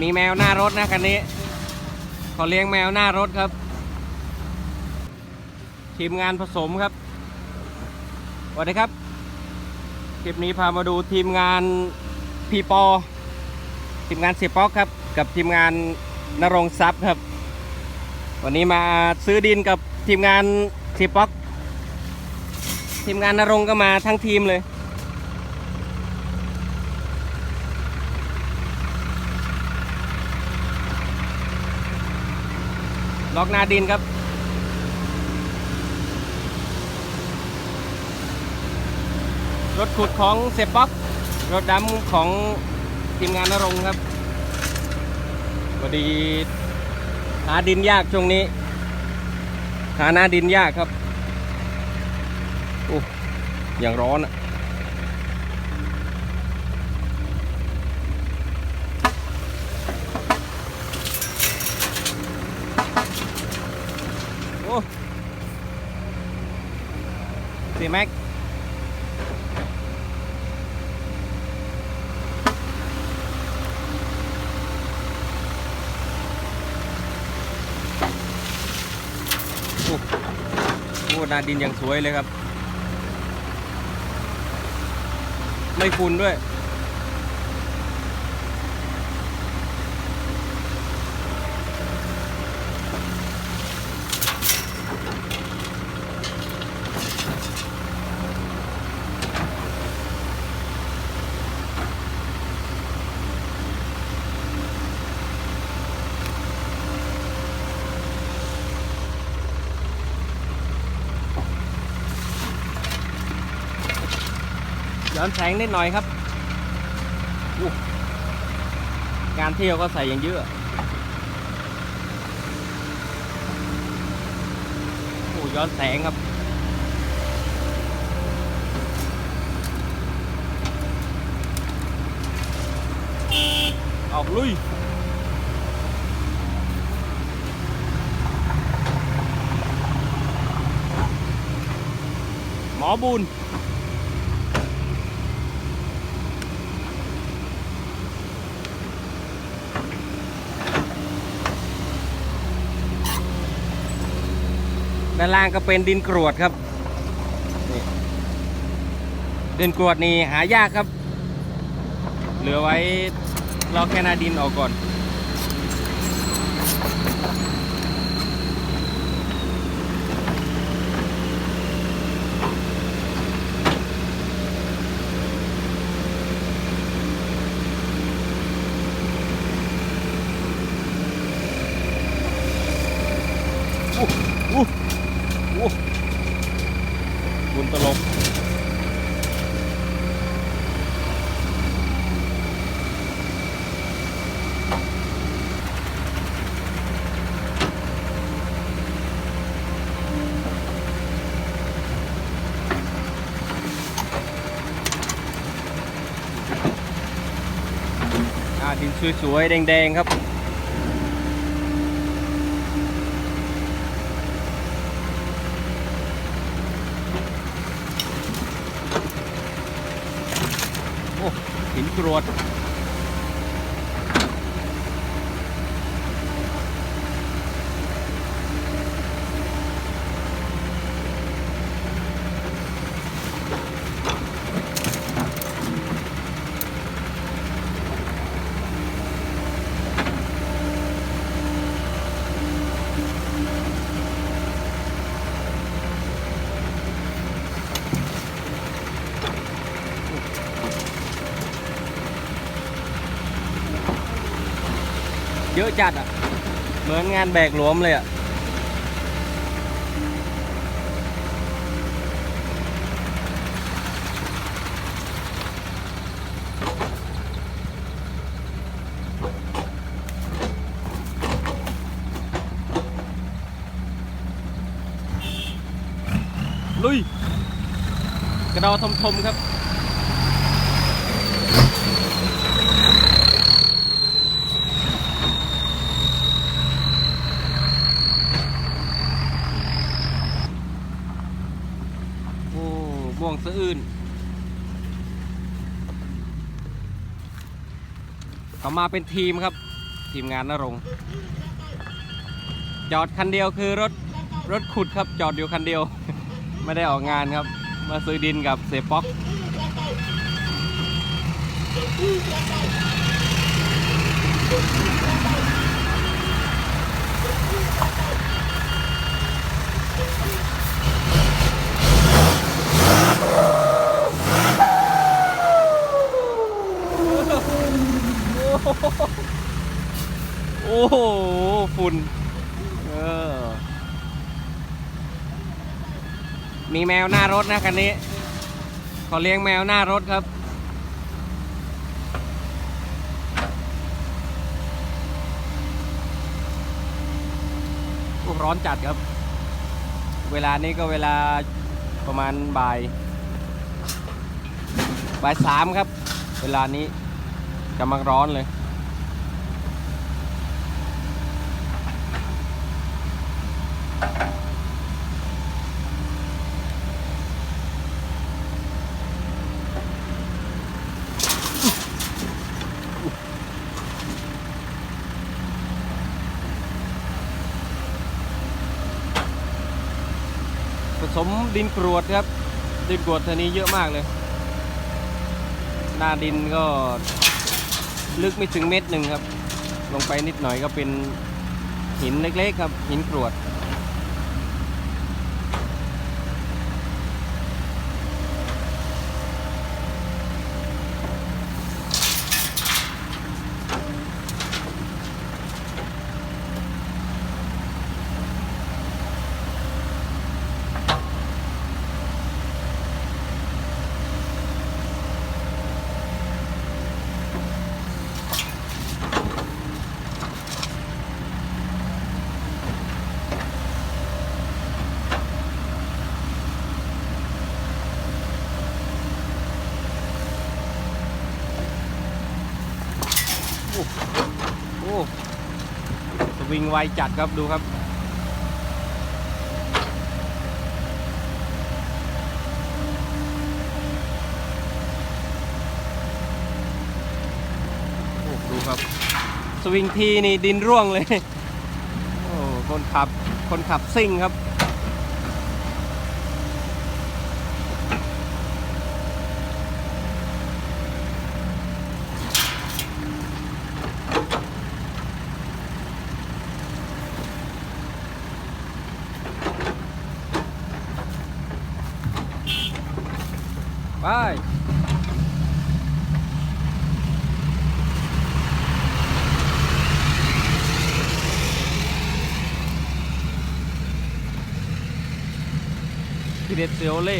มีแมวหน้ารถนะคันนี้เขาเลี้ยงแมวหน้ารถครับ ทีมงานผสมครับสวัสดีครับ คลิปนี้พามาดูทีมงานพีปอ ทีมงานเสียป๊อกครับ กับทีมงานนรงทรัพย์ครับ วันนี้มาซื้อดินกับทีมงานเสียป๊อก ทีมงานนรงก็มาทั้งทีมเลย ล็อกหน้าดินครับ รถขุดของเสียป๊อกรถดำของทีมงานนรงครับพอดีหาดินยากช่วงนี้ หาหน้าดินยากครับโอ้อย่างร้อนอะโอ้เสียแม็กโอ้โหนาดินอย่างสวยเลยครับ ไม่ฝุ่นด้วย ย้อนแสงนิดหน่อยครับอู้งานเที่ยวก็ใส่อย่างเยอะโอ้ย้อนแสงครับออกลุยหมอบุญ ด้านล่างก็เป็นดินกรวดครับดินกรวดนี่หายากครับ เหลือไว้รอแค่หนาดินออกก่อน สวยๆ แดงๆ ครับ โอ้หินกรวด เยอะจัดอะ เหมือนงานแบกหลวมเลยอะ ลุย กระดอทมทมๆครับ โอ้ม่ วงสะอื้นเขามาเป็นทีมครับ ทีมงานนรงจอดคันเดียวคือรถรถขุดครับจอดอยู่คันเดียว ไม่ได้ออกงานครับ มาซื้อดินกับเสป๊อกโอ้โหฝุ่นเออมีแมวหน้ารถนะคันนี้ขอเลี้ยงแมวหน้ารถครับร้อนจัดครับ เวลานี้ก็เวลาประมาณบ่ายบ่ายสามครับ เวลานี้กำลังร้อนเลย สมดินกรวดครับ ดินกรวดเท่านี้เยอะมากเลย หน้าดินก็ลึกไม่ถึงเม็ดหนึ่งครับ ลงไปนิดหน่อยก็เป็นหินเล็กๆครับ หินกรวด อ้สวิงไวจัดครับดูครับ โอ้ดูครับ สวิงทีนี่ดินร่วงเลย โอ้คนขับคนขับซิ่งครับ ไปทีเด็ดเซลเล่